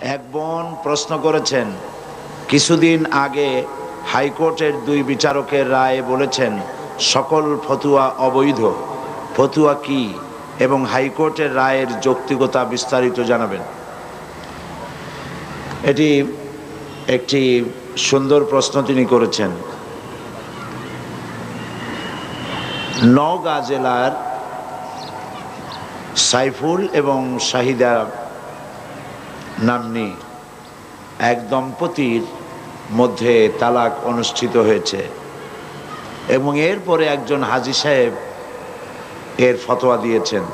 এক বোন প্রশ্ন করেছেন, কিছুদিন আগে হাইকোর্টের দুই বিচারকের রায়ে বলেছেন সকল ফতুয়া অবৈধ। ফতুয়া কি এবং হাইকোর্টের রায়ের যৌক্তিকতা বিস্তারিত জানাবেন। এটি একটি সুন্দর প্রশ্ন তিনি করেছেন। নওগাঁ জেলার সাইফুল এবং শাহিদা নামনি। এক দম্পতির মধ্যে তালাক অনুষ্ঠিত হয়েছে এবং এরপরে একজন হাজি সাহেব এর ফতোয়া দিয়েছেন।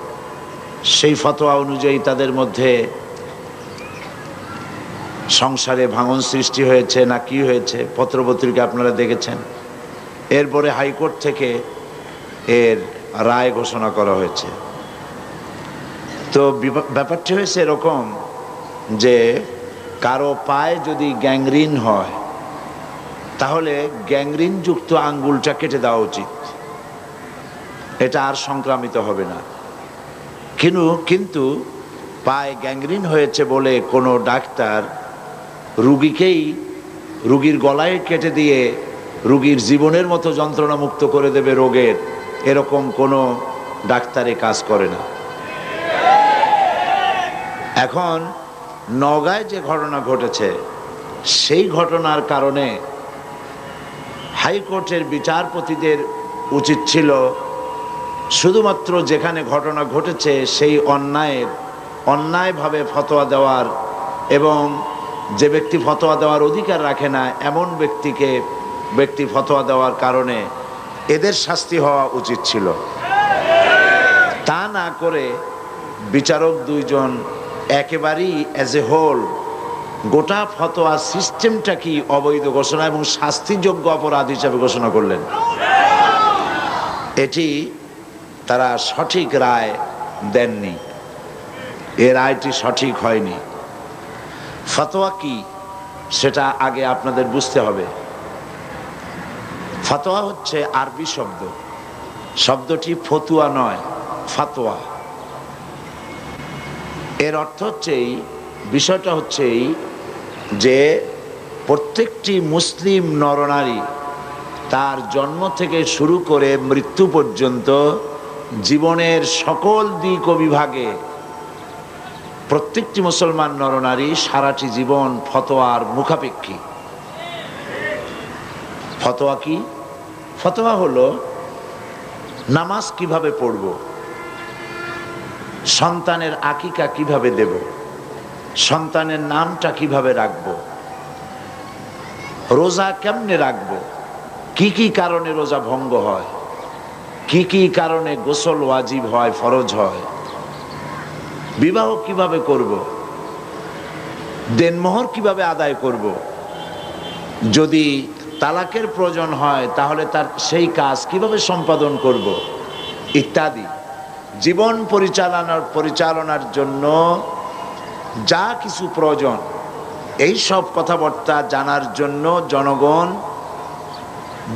সেই ফতোয়া অনুযায়ী তাদের মধ্যে সংসারে ভাঙন সৃষ্টি হয়েছে না কি হয়েছে, পত্রপত্রিকা আপনারা দেখেছেন। এরপরে হাইকোর্ট থেকে এর রায় ঘোষণা করা হয়েছে। তো ব্যাপারটি হয়েছে এরকম যে কারও পায়ে যদি গ্যাংরিন হয়, তাহলে গ্যাংরিন যুক্ত আঙ্গুলটা কেটে দেওয়া উচিত। এটা আর সংক্রামিত হবে না। কিন্তু কিন্তু পায়ে গ্যাংরিন হয়েছে বলে কোনো ডাক্তার রুগীকেই, রুগীর গলায় কেটে দিয়ে রুগীর জীবনের মতো যন্ত্রণা মুক্ত করে দেবে রোগের, এরকম কোনো ডাক্তারে কাজ করে না। এখন নগায় যে ঘটনা ঘটেছে, সেই ঘটনার কারণে হাইকোর্টের বিচারপতিদের উচিত ছিল শুধুমাত্র যেখানে ঘটনা ঘটেছে সেই অন্যায়ের, অন্যায়ভাবে ফতোয়া দেওয়ার এবং যে ব্যক্তি ফতোয়া দেওয়ার অধিকার রাখে না, এমন ব্যক্তিকে, ব্যক্তি ফতোয়া দেওয়ার কারণে এদের শাস্তি হওয়া উচিত ছিল। তা না করে বিচারক দুইজন একেবারেই অ্যাজ এ হোল গোটা ফতোয়া সিস্টেমটা কি অবৈধ ঘোষণা এবং শাস্তিযোগ্য অপরাধ হিসাবে ঘোষণা করলেন? এটি তারা সঠিক রায় দেননি। এ রায়টি সঠিক হয়নি। ফতোয়া কি সেটা আগে আপনাদের বুঝতে হবে। ফতোয়া হচ্ছে আরবি শব্দ। শব্দটি ফতুয়া নয়, ফাতোয়া। এর অর্থ হচ্ছেই বিষয়টা হচ্ছেই যে প্রত্যেকটি মুসলিম নরনারী তার জন্ম থেকে শুরু করে মৃত্যু পর্যন্ত জীবনের সকল দিক ও বিভাগে প্রত্যেকটি মুসলমান নরনারী সারাটি জীবন ফতোয়ার মুখাপেক্ষী। ফতোয়া কি? ফতোয়া হলো নামাজ কীভাবে পড়ব? সন্তানের আকিকা কীভাবে দেব? সন্তানের নামটা কীভাবে রাখব? রোজা কেমনে রাখব? কি কি কারণে রোজা ভঙ্গ হয়? কি কি কারণে গোসল ওয়াজিব হয়, ফরজ হয়? বিবাহ কীভাবে করব? দেনমোহর কীভাবে আদায় করব? যদি তালাকের প্রয়োজন হয়, তাহলে তার সেই কাজ কীভাবে সম্পাদন করব? ইত্যাদি। জীবন পরিচালনার পরিচালনার জন্য যা কিছু প্রয়োজন, এই সব কথাবার্তা জানার জন্য জনগণ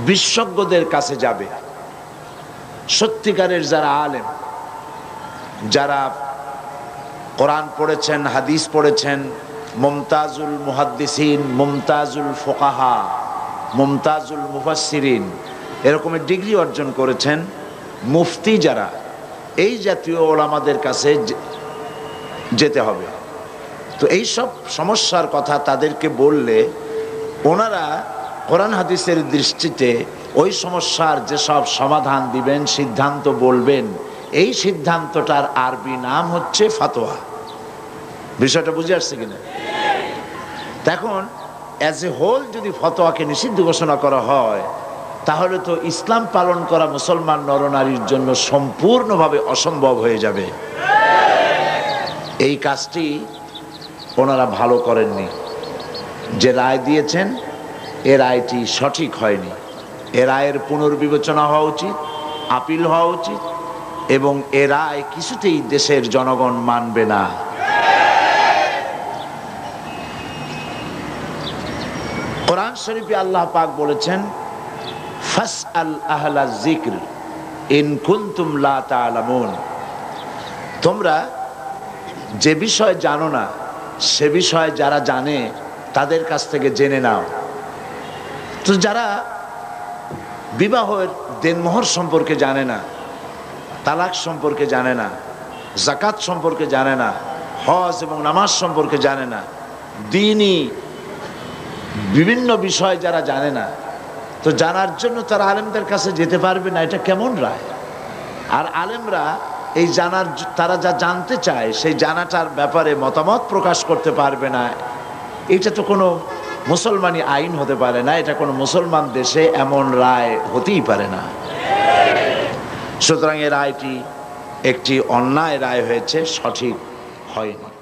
বিশেষজ্ঞদের কাছে যাবে। সত্যিকারের যারা আলেম, যারা কোরআন পড়েছেন, হাদিস পড়েছেন, মমতাজুল মুহাদ্দিসিন, মমতাজুল ফোকাহা, মমতাজুল মুফাসিরিন এরকমের ডিগ্রি অর্জন করেছেন, মুফতি যারা এই জাতীয় ওলামাদের কাছে যেতে হবে। তো এই সব সমস্যার কথা তাদেরকে বললে ওনারা কোরআন হাদিসের দৃষ্টিতে ওই সমস্যার যেসব সমাধান দিবেন, সিদ্ধান্ত বলবেন, এই সিদ্ধান্তটার আরবি নাম হচ্ছে ফাতোয়া। বিষয়টা বুঝে আসছে কিনা এখন অ্যাজ এ হোল যদি ফতোয়াকে নিষিদ্ধ ঘোষণা করা হয় তাহলে তো ইসলাম পালন করা মুসলমান নরনারীর জন্য সম্পূর্ণভাবে অসম্ভব হয়ে যাবে। এই কাজটি ওনারা ভালো করেননি। যে রায় দিয়েছেন, এ রায়টি সঠিক হয়নি। এ রায়ের পুনর্বিবেচনা হওয়া উচিত, আপিল হওয়া উচিত, এবং এ রায় কিছুতেই দেশের জনগণ মানবে না। কোরআন শরীফে আল্লাহ পাক বলেছেন ফাস আল আহলা জিক্র ইন কুন্তুম লা তালামুন তোমরা যে বিষয় জানো না, সে বিষয়ে যারা জানে, তাদের কাছ থেকে জেনে নাও। তো যারা বিবাহের দেনমোহর সম্পর্কে জানে না, তালাক সম্পর্কে জানে না জাকাত সম্পর্কে জানে না, হজ এবং নামাজ সম্পর্কে জানে না, দিনই বিভিন্ন বিষয় যারা জানে না তো জানার জন্য তারা আলেমদের কাছে যেতে পারবে না, এটা কেমন রায়? আর আলেমরা এই জানার তারা যা জানতে চায়, সেই জানাটার ব্যাপারে মতামত প্রকাশ করতে পারবে না। এটা তো কোনো মুসলমানি আইন হতে পারে না, এটা কোনো মুসলমান দেশে এমন রায় হতেই পারে না। সুতরাং এই রায়টি একটি অন্যায় রায় হয়েছে, সঠিক হয়নি।